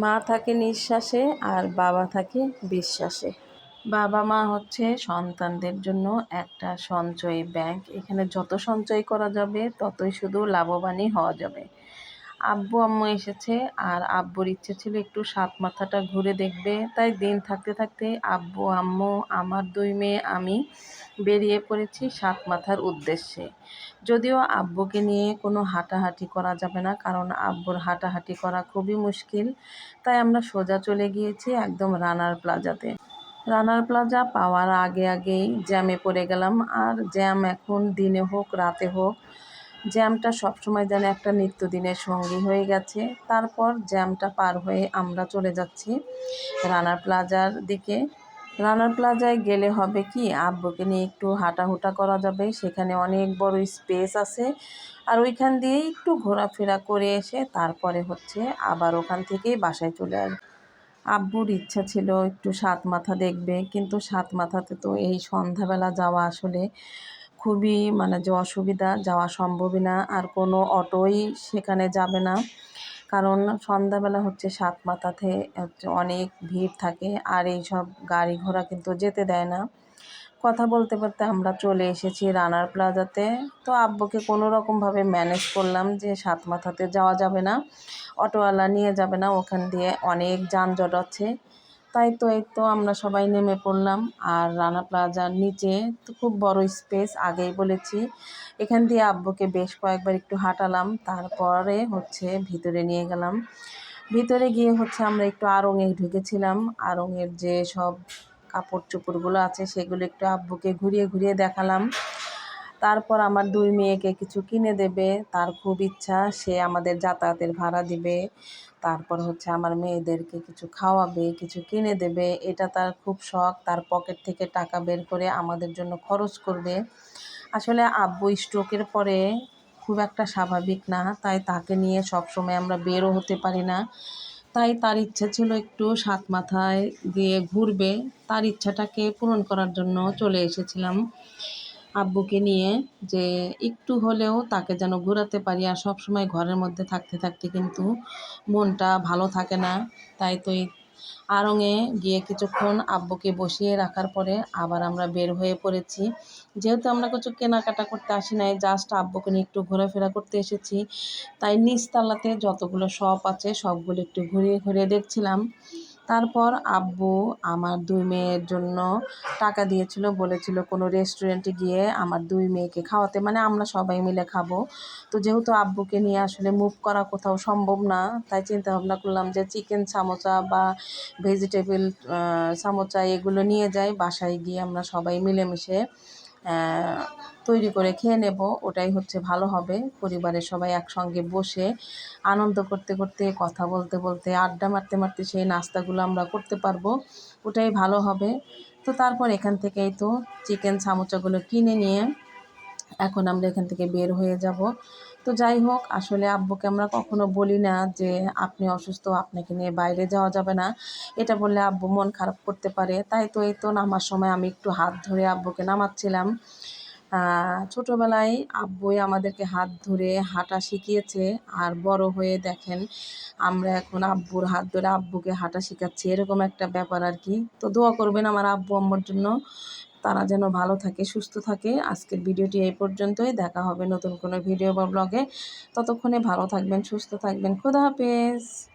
মা থাকে নিঃশ্বাসে আর বাবা থাকে বিশ্বাসে। বাবা মা হচ্ছে সন্তানদের জন্য একটা সঞ্চয় ব্যাংক। এখানে যত সঞ্চয় করা যাবে, ততই শুধু লাভবানই হওয়া যাবে। আব্বু, আম্মু এসেছে আর আব্বুর ইচ্ছে ছিল একটু সাত মাথাটা ঘুরে দেখবে। তাই দিন থাকতে থাকতে আব্বু, আম্মু, আমার দুই মেয়ে, আমি বেরিয়ে পড়েছি সাত মাথার উদ্দেশ্যে। যদিও আব্বুকে নিয়ে কোনো হাঁটাহাঁটি করা যাবে না, কারণ আব্বুর হাঁটাহাঁটি করা খুবই মুশকিল। তাই আমরা সোজা চলে গিয়েছি একদম রানার প্লাজাতে। রানার প্লাজা পাওয়ার আগে আগেই জ্যামে পড়ে গেলাম। আর জ্যাম এখন দিনে হোক, রাতে হোক জ্যামটা সবসময় যেন একটা নিত্যদিনের সঙ্গী হয়ে গেছে। তারপর জ্যামটা পার হয়ে আমরা চলে যাচ্ছি রানার প্লাজার দিকে। রানার প্লাজায় গেলে হবে কি, আব্বুকে নিয়ে একটু হাঁটাহুটা করা যাবে। সেখানে অনেক বড় স্পেস আছে। আর ওইখান দিয়েই একটু ঘোরাফেরা করে এসে তারপরে হচ্ছে আবার ওখান থেকেই বাসায় চলে আসবে। আব্বুর ইচ্ছা ছিল একটু সাত মাথা দেখবে, কিন্তু সাত মাথাতে তো এই সন্ধ্যাবেলা যাওয়া আসলে খুবই মানে যে অসুবিধা যাওয়া সম্ভবই না, আর কোনো অটোই সেখানে যাবে না। কারণ সন্ধ্যাবেলা হচ্ছে সাত মাথাতে হচ্ছে অনেক ভিড় থাকে, আর এই সব গাড়ি ঘোড়া কিন্তু যেতে দেয় না। কথা বলতে বলতে আমরা চলে এসেছি রানার প্লাজাতে। তো আব্বুকে কোনো রকমভাবে ম্যানেজ করলাম যে সাত মাথাতে যাওয়া যাবে না, অটোওয়ালা নিয়ে যাবে না, ওখান দিয়ে অনেক যানজট আছে। তাই তো এই তো আমরা সবাই নেমে পড়লাম। আর রানা প্লাজার নিচে তো খুব বড় স্পেস, আগেই বলেছি। এখান দিয়ে আব্বুকে বেশ কয়েকবার একটু হাঁটালাম, তারপরে হচ্ছে ভিতরে নিয়ে গেলাম। ভিতরে গিয়ে হচ্ছে আমরা একটু আড়ংয়ে ঢুকেছিলাম। আড়ংয়ের যে সব কাপড় চোপড়গুলো আছে, সেগুলো একটু আব্বুকে ঘুরিয়ে ঘুরিয়ে দেখালাম। তারপর আমার দুই মেয়েকে কিছু কিনে দেবে, তার খুব ইচ্ছা, সে আমাদের যাতায়াতের ভাড়া দিবে। তারপর হচ্ছে আমার মেয়েদেরকে কিছু খাওয়াবে, কিছু কিনে দেবে। এটা তার খুব শখ, তার পকেট থেকে টাকা বের করে আমাদের জন্য খরচ করবে। আসলে আব্বু স্ট্রোকের পরে খুব একটা স্বাভাবিক না, তাই তাকে নিয়ে সব সময় আমরা বেরও হতে পারি না। তাই তার ইচ্ছা ছিল একটু সাত মাথায় দিয়ে ঘুরবে। তার ইচ্ছাটাকে পূরণ করার জন্য চলে এসেছিলাম। আব্বুকে নিয়ে যে একটু হলেও তাকে যেন ঘোরাতে পারি আর সব সময় ঘরের মধ্যে থাকতে থাকতে কিন্তু মনটা ভালো থাকে না। তাই তো এই আড়ংয়ে গিয়ে কিছুক্ষণ আব্বুকে বসিয়ে রাখার পরে আবার আমরা বের হয়ে পড়েছি। যেহেতু আমরা কিছু কেনাকাটা করতে আসি নাই জাস্ট আব্বুকে নিয়ে একটু ঘোরাফেরা করতে এসেছি। তাই নিচতলাতে যতগুলো শপ আছে, সবগুলো একটু ঘুরিয়ে ঘুরিয়ে দেখছিলাম। তারপর আব্বু আমার দুই মেয়ের জন্য টাকা দিয়েছিল, বলেছিল কোনো রেস্টুরেন্টে গিয়ে আমার দুই মেয়েকে খাওয়াতে। মানে আমরা সবাই মিলে খাব। তো যেহেতু আব্বুকে নিয়ে আসলে মুভ করা কোথাও সম্ভব না, তাই চিন্তা ভাবনা করলাম যে চিকেন সামোসা বা ভেজিটেবল সামোসা এগুলো নিয়ে যাই, বাসায় গিয়ে আমরা সবাই মিলেমিশে তৈরি করে খেয়ে নেব, ওটাই হচ্ছে ভালো হবে। পরিবারের সবাই একসঙ্গে বসে আনন্দ করতে করতে, কথা বলতে বলতে, আড্ডা মারতে মারতে সেই নাস্তাগুলো আমরা করতে পারব, ওটাই ভালো হবে। তো তারপর এখান থেকেই তো চিকেন সামোচাগুলো কিনে নিয়ে এখন আমরা এখান থেকে বের হয়ে যাব। তো যাই হোক, আসলে আব্বুকে আমরা কখনো বলি না যে, আপনি অসুস্থ, আপনাকে নিয়ে বাইরে যাওয়া যাবে না। এটা বললে আব্বু মন খারাপ করতে পারে। তাই তো, এই তো নামার সময় আমি একটু হাত ধরে আব্বুকে নামাচ্ছিলাম। ছোটোবেলায় আব্বুই আমাদেরকে হাত ধরে হাঁটা শিখিয়েছে আর বড় হয়ে দেখেন আমরা এখন আব্বুর হাত ধরে আব্বুকে হাঁটা শেখাচ্ছি। এরকম একটা ব্যাপার আর কি। তো দোয়া করবেন আমার আব্বু আম্মুর জন্য, তারা যেন ভালো থাকে, সুস্থ থাকে। আজকের ভিডিওটি এই পর্যন্তই। দেখা হবে নতুন কোনো ভিডিও বা ব্লগে ততক্ষণে ভালো থাকবেন, সুস্থ থাকবেন। খোদা হাফেজ।